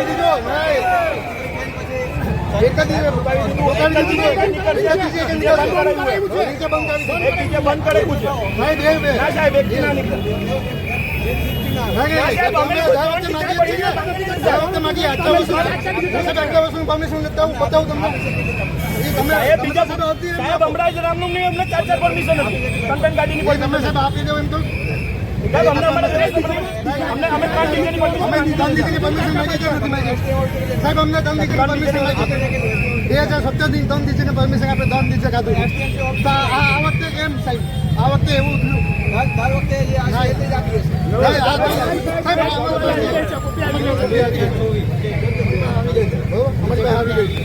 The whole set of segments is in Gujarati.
દીધો એક જ બંધ છે લેતા હું બતાવું તમને. તમે- સાહેબ બીજા સાહેબ હમણાં જ રામનું અમને ચાર ચાર પરમિશન હતી ત્રણ ગાડીની આપી દો એમ તો સાહેબ અમને ત્રણ છે બે હજાર સત્તરથી ગાંધીજીની પરમિશન આપણે ત્રણ દિવસે ખાધું. આ વખતે કેમ સાહેબ? આ વખતે એવું થયું? આવી ગઈ.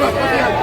Yeah.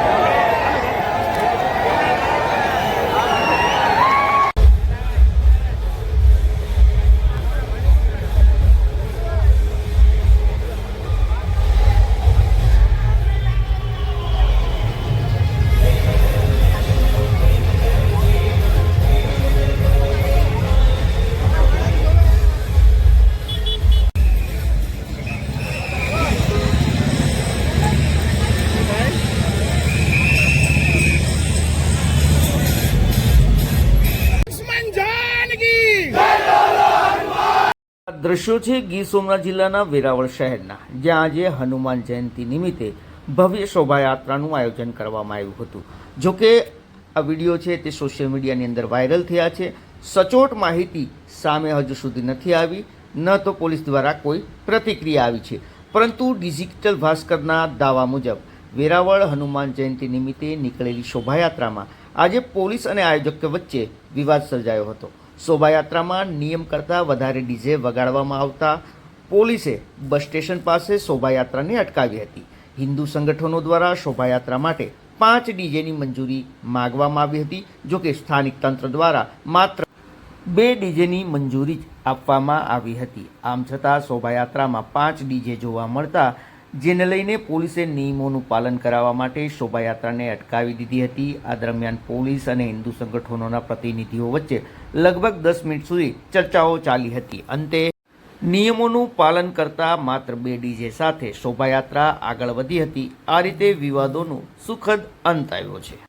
દ્રશ્યો છે ગીર સોમનાથ જિલ્લાના વેરાવળ શહેરના, જ્યાં આજે હનુમાન જયંતિ નિમિત્તે ભવ્ય શોભાયાત્રાનું આયોજન કરવામાં આવ્યું હતું. જો કે આ વીડિયો છે તે સોશિયલ મીડિયાની અંદર વાયરલ થયા છે. સચોટ માહિતી સામે હજુ સુધી નથી આવી, ન તો પોલીસ દ્વારા કોઈ પ્રતિક્રિયા આવી છે. પરંતુ ડિજિટલ ભાસ્કરના દાવા મુજબ, વેરાવળ હનુમાન જયંતિ નિમિત્તે નીકળેલી શોભાયાત્રામાં આજે પોલીસ અને આયોજક વચ્ચે વિવાદ સર્જાયો હતો. શોભાયાત્રામાં નિયમ કરતાં વધારે ડીજે વગાડવામાં આવતા પોલીસે બસ સ્ટેશન પાસે શોભાયાત્રાને અટકાવી હતી. હિન્દુ સંગઠનો દ્વારા શોભાયાત્રા માટે પાંચ ડીજેની મંજૂરી માગવામાં આવી હતી, જો કે સ્થાનિક તંત્ર દ્વારા માત્ર બે ડીજેની મંજૂરી જ આપવામાં આવી હતી. આમ છતાં શોભાયાત્રામાં પાંચ ડીજે જોવા મળતા જેને લઈને પોલીસે નિયમોનું પાલન કરાવવા માટે શોભાયાત્રાને અટકાવી દીધી હતી. આ દરમિયાન પોલીસ અને હિન્દુ સંગઠનોના પ્રતિનિધિઓ વચ્ચે લગભગ દસ મિનિટ સુધી ચર્ચાઓ ચાલી હતી. અંતે નિયમોનું પાલન કરતા માત્ર બે ડીજે સાથે શોભાયાત્રા આગળ વધી હતી. આ રીતે વિવાદોનું સુખદ અંત આવ્યો છે.